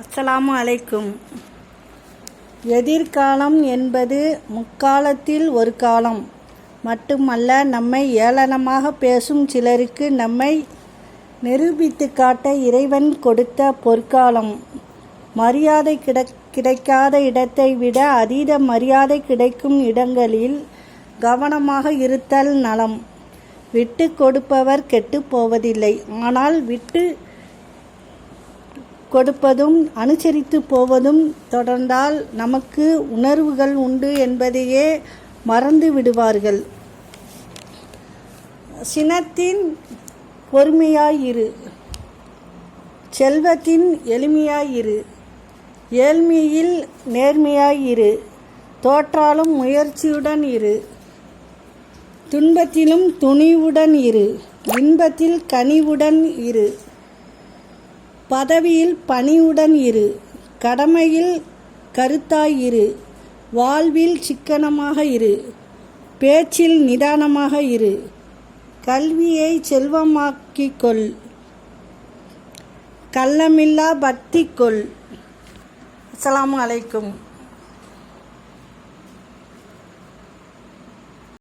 அஸ்ஸலாமு அலைக்கும். எதிர்காலம் என்பது முக்காலத்தில் ஒரு காலம். மட்டுமல்ல நம்மை ஏளனமாக பேசும் சிலருக்கு நம்மை நிரூபித்து காட்ட இறைவன் கொடுத்த பொற்காலம். மரியாதை கிட கிடைக்காத இடத்தை விட அதீத மரியாதை கிடைக்கும் இடங்களில் கவனமாக இருத்தல் நலம். விட்டு கொடுப்பவர் கெட்டுப் போவதில்லை. ஆனால் விட்டு கொடுப்பதும் அனுசரித்து போவதும் தொடர்ந்தால் நமக்கு உணர்வுகள் உண்டு என்பதையே மறந்து விடுவார்கள். சினத்தின் பொறுமையாயிரு செல்வத்தின் எளிமையாயிரு ஏழ்மையில் நேர்மையாயிரு தோற்றாலும் முயற்சியுடன் இரு. துன்பத்திலும் துணிவுடன் இரு. இன்பத்தில் கனிவுடன் இரு. பதவியில் பணிவுடன் இரு கடமையில் கருத்தாய் இரு வாழ்வில் சிக்கனமாக இரு பேச்சில் நிதானமாக இரு கல்வியை செல்வமாக்கிக் கொள் கள்ளமில்லா பக்தி கொள். அஸ்ஸலாமு அலைக்கும்.